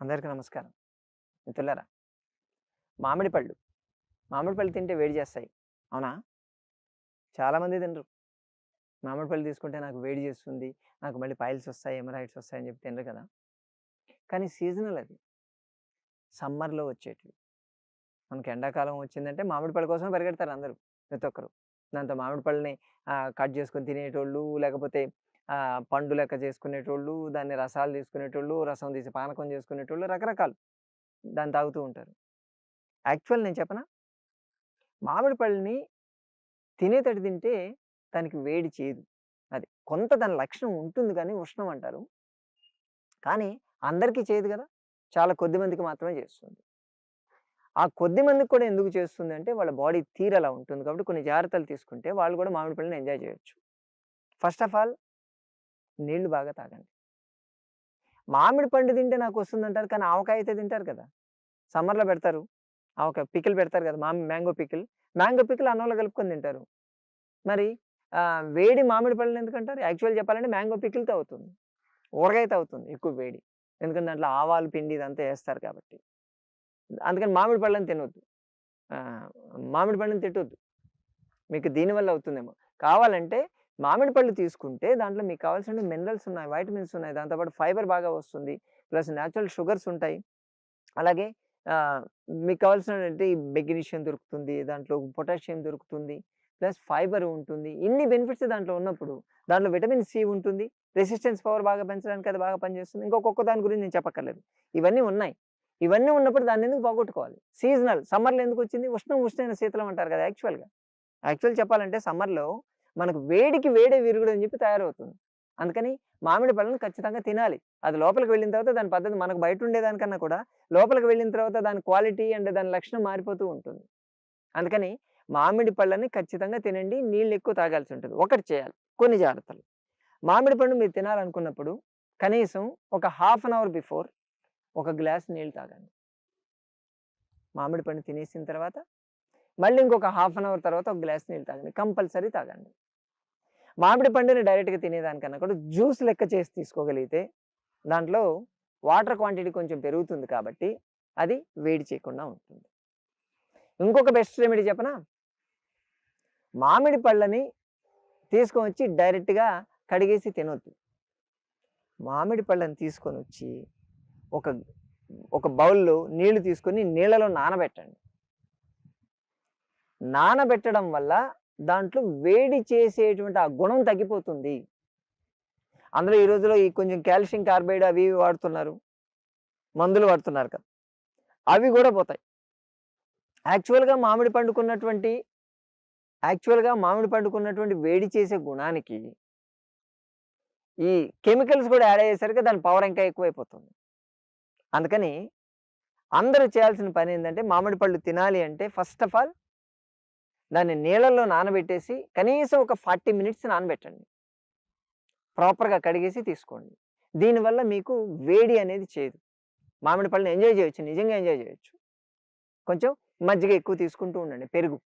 అందరికీ నమస్కారం. మిత్రులారా మామిడి పళ్ళు. మామిడి పళ్ళు తింటే వేడి చేస్తాయి. అవునా? చాలామంది తినరు. మామిడి పళ్ళు తీసుకుంటే నాకు వేడి చేస్తుంది. నాకు మళ్ళీ పైల్స్ వస్తాయి ఎమరాయిడ్స్ వస్తాయని చెప్పి తినరు కదా? కానీ సీజనల్ అది. సమ్మర్లో వచ్చేటివి. మనకి ఎండాకాలం వచ్చిందంటే మామిడి పళ్ళ కోసం పరిగెడతారు అందరూ ప్రతి ఒక్కరు. దాంతో మామిడి పళ్ళని కట్ చేసుకొని తినేటోళ్ళు లేకపోతే పండు లెక్క చేసుకునేటోళ్ళు దాన్ని రసాలు తీసుకునేటోళ్ళు రసం తీసి పానకం చేసుకునేటోళ్ళు రకరకాలు దాన్ని తాగుతూ ఉంటారు. యాక్చువల్ నేను చెప్పనా? మామిడి పళ్ళని తినేటట్టు తింటే దానికి వేడి చేయదు అది కొంత దాని లక్షణం ఉంటుంది కానీ ఉష్ణం అంటారు. కానీ అందరికీ చేయదు కదా! చాలా కొద్ది మందికి మాత్రమే చేస్తుంది. ఆ కొద్ది మందికి కూడా ఎందుకు చేస్తుంది అంటే వాళ్ళ బాడీ తీరలా అలా ఉంటుంది కాబట్టి కొన్ని జాగ్రత్తలు తీసుకుంటే వాళ్ళు కూడా మామిడి పళ్ళని ఎంజాయ్ చేయొచ్చు. ఫస్ట్ ఆఫ్ ఆల్ నీళ్ళు బాగా తాగండి. మామిడి పండు తింటే నాకు వస్తుంది అంటారు కానీ ఆవకాయ అయితే తింటారు కదా! సమ్మర్లో పెడతారు. ఆవకాయ పికిల్ పెడతారు కదా! మామి మ్యాంగో పికిల్. మ్యాంగో పికిల్ అన్నంలో కలుపుకొని తింటారు. మరి వేడి మామిడి పళ్ళని ఎందుకంటారు? యాక్చువల్ చెప్పాలంటే మ్యాంగో పికిల్తో అవుతుంది ఊరగాయతో అవుతుంది ఎక్కువ వేడి. ఎందుకంటే దాంట్లో ఆవాలు పిండి ఇదంతా వేస్తారు కాబట్టి. అందుకని మామిడి పళ్ళని తినొద్దు. మామిడి పళ్ళని తిట్టొద్దు. మీకు దీనివల్ల అవుతుందేమో. కావాలంటే మామిడి పళ్ళు తీసుకుంటే దాంట్లో మీకు కావాల్సిన మినరల్స్ ఉన్నాయి వైటమిన్స్ ఉన్నాయి దాంతోపాటు ఫైబర్ బాగా వస్తుంది ప్లస్ న్యాచురల్ షుగర్స్ ఉంటాయి. అలాగే మీకు కావాల్సినటువంటి మెగ్నీషియం దొరుకుతుంది దాంట్లో పొటాషియం దొరుకుతుంది ప్లస్ ఫైబర్ ఉంటుంది. ఇన్ని బెనిఫిట్స్ దాంట్లో ఉన్నప్పుడు దాంట్లో విటమిన్ సి ఉంటుంది రెసిస్టెన్స్ పవర్ బాగా పెంచడానికి అది బాగా పనిచేస్తుంది. ఇంకొక దాని గురించి నేను చెప్పక్కర్లేదు. ఇవన్నీ ఉన్నాయి. ఇవన్నీ ఉన్నప్పుడు దాన్ని ఎందుకు పోగొట్టుకోవాలి? సీజనల్ సమ్మర్లో ఎందుకు వచ్చింది? ఉష్ణం ఉష్ణమైన శీతలం అంటారు కదా యాక్చువల్గా. యాక్చువల్ చెప్పాలంటే సమ్మర్లో మనకు వేడికి వేడే విరుగుడు అని చెప్పి తయారవుతుంది. అందుకని మామిడి పళ్ళను ఖచ్చితంగా తినాలి. అది లోపలికి వెళ్ళిన తర్వాత దాని పద్ధతి మనకు బయట ఉండేదానికన్నా కూడా లోపలికి వెళ్ళిన తర్వాత దాని క్వాలిటీ అండ్ దాని లక్షణం మారిపోతూ ఉంటుంది. అందుకని మామిడి పళ్ళని ఖచ్చితంగా తినండి. నీళ్ళు ఎక్కువ తాగాల్సి ఉంటుంది. ఒకటి చేయాలి. కొన్ని జాగ్రత్తలు. మామిడి పండు మీరు తినాలనుకున్నప్పుడు కనీసం ఒక హాఫ్ అన్ అవర్ బిఫోర్ ఒక గ్లాస్ నీళ్ళు తాగండి. మామిడి పండు తినేసిన తర్వాత మళ్ళీ ఇంకొక హాఫ్ అన్ అవర్ తర్వాత ఒక గ్లాస్ నీళ్ళు తాగండి. కంపల్సరీ తాగండి. మామిడి పండుని డైరెక్ట్గా తినేదానికన్నా కూడా జ్యూస్ లెక్క చేసి తీసుకోగలిగితే దాంట్లో వాటర్ క్వాంటిటీ కొంచెం పెరుగుతుంది కాబట్టి అది వేడి చేయకుండా ఉంటుంది. ఇంకొక బెస్ట్ రెమెడీ చెప్పనా? మామిడి పళ్ళని తీసుకొని వచ్చి డైరెక్ట్గా కడిగేసి తినొద్దు. మామిడి పళ్ళని తీసుకొని వచ్చి ఒక ఒక బౌల్లో నీళ్ళు తీసుకొని నీళ్ళలో నానబెట్టండి. నానబెట్టడం వల్ల దాంట్లో వేడి చేసేటువంటి ఆ గుణం తగ్గిపోతుంది. అందులో ఈ రోజులో ఈ కొంచెం కాల్షియం కార్బైడ్ అవి ఇవి వాడుతున్నారు. మందులు వాడుతున్నారు కదా. అవి కూడా పోతాయి. యాక్చువల్గా మామిడి పండుకున్నటువంటి యాక్చువల్గా మామిడి పండుకున్నటువంటి వేడి చేసే గుణానికి ఈ కెమికల్స్ కూడా యాడ్ అయ్యేసరికి దాని పవర్ ఇంకా ఎక్కువైపోతుంది. అందుకని అందరూ చేయాల్సిన పని ఏంటంటే మామిడి పళ్ళు తినాలి అంటే ఫస్ట్ ఆఫ్ ఆల్ దాన్ని నీళ్ళల్లో నానబెట్టేసి కనీసం ఒక ఫార్టీ మినిట్స్ నానబెట్టండి. ప్రాపర్గా కడిగేసి తీసుకోండి. దీనివల్ల మీకు వేడి అనేది చేయదు మామిడి పళ్ళని ఎంజాయ్ చేయొచ్చు నిజంగా ఎంజాయ్ చేయొచ్చు. కొంచెం మజ్జిగ ఎక్కువ తీసుకుంటూ ఉండండి పెరుగు.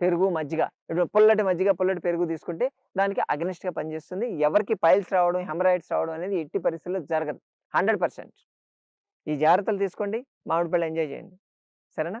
పెరుగు మజ్జిగ. ఇప్పుడు పుల్లటి మజ్జిగ పుల్లటి పెరుగు తీసుకుంటే దానికి అగ్నిస్ట్గా పనిచేస్తుంది ఎవరికి పైల్స్ రావడం హెమరాయిడ్స్ రావడం అనేది ఎట్టి పరిస్థితుల్లో జరగదు. Hundred percent. ఈ జాగ్రత్తలు తీసుకోండి మామిడి పళ్ళు ఎంజాయ్ చేయండి. సరేనా?